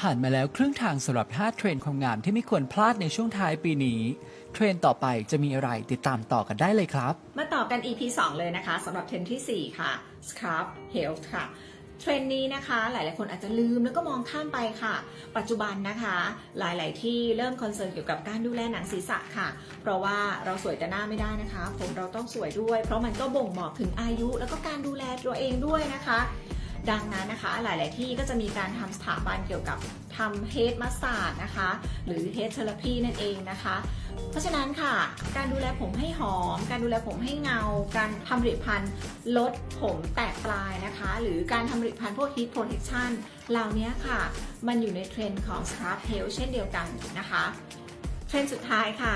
ผ่านมาแล้วครึ่งทางสำหรับ 5 เทรนด์ความงามที่ไม่ควรพลาดในช่วงท้ายปีนี้ เทรนด์ต่อไปจะมีอะไรติดตามต่อกันได้เลยครับ มาต่อกัน EP 2 เลยนะคะสำหรับเทรนด์ที่ 4 ค่ะ Scrub Health ค่ะเทรนด์นี้นะคะหลาย ๆ คนอาจจะลืมแล้วก็มองข้ามไปค่ะ ปัจจุบันนะคะ หลาย ๆ ที่เริ่มคอนเซิร์นเกี่ยวกับการดูแลหนังศีรษะค่ะ เพราะว่าเราสวยแต่หน้าไม่ได้นะคะ ผมเราต้องสวยด้วย เพราะมันก็บ่งบอกถึงอายุแล้วก็การดูแลตัวเองด้วยนะคะ ดังนั้นนะคะ หลาย ๆ ที่ก็จะมีการทำสถาบันเกี่ยวกับทำเฮดมัสซาดนะคะ หรือเฮดเทอราพีนั่นเองนะคะ เพราะฉะนั้นค่ะ การดูแลผมให้หอม การดูแลผมให้เงา การทำผลิตภัณฑ์ลดผมแตกปลายนะคะ หรือการทำผลิตภัณฑ์พวก heat protection เหล่านี้ค่ะ มันอยู่ในเทรนด์ของ scrub health เช่นเดียวกันนะคะ เทรนด์สุดท้ายค่ะ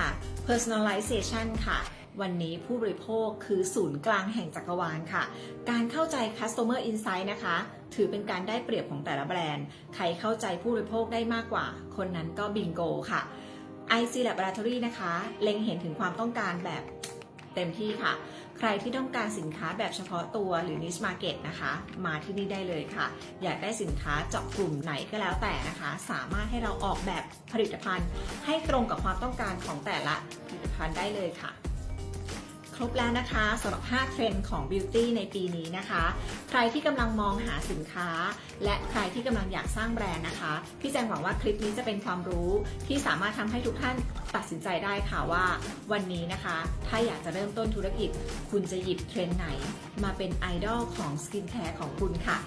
personalization ค่ะ วันนี้ผู้บริโภคคือศูนย์กลางแห่งจักรวาลค่ะ การเข้าใจ customer insight นะคะ ถือเป็นการได้เปรียบของแต่ละแบรนด์ ใครเข้าใจผู้บริโภคได้มากกว่า คนนั้นก็บิงโกค่ะ IC Laboratory นะคะ เล็งเห็นถึงความต้องการแบบเต็มที่ค่ะ ใครที่ต้องการสินค้าแบบเฉพาะตัวหรือ niche market นะคะ มาที่นี่ได้เลยค่ะ อยากได้สินค้าเจาะกลุ่มไหนก็แล้วแต่นะคะ สามารถให้เราออกแบบผลิตภัณฑ์ ให้ตรงกับความต้องการของแต่ละผลิตภัณฑ์ได้เลยค่ะ ครบแล้วนะคะสำหรับ 5 เทรนด์ของ Beauty ในปีนี้นะคะ ใครที่กำลังมองหาสินค้า และใครที่กำลังอยากสร้างแบรนด์นะคะ พี่แจงหวังว่าคลิปนี้จะเป็นความรู้ที่สามารถทำให้ทุกท่านตัดสินใจได้ค่ะว่า วันนี้นะคะ ถ้าอยากจะเริ่มต้นธุรกิจ คุณจะหยิบเทรนด์ไหน มาเป็นไอดอลของสกินแคร์ของคุณค่ะ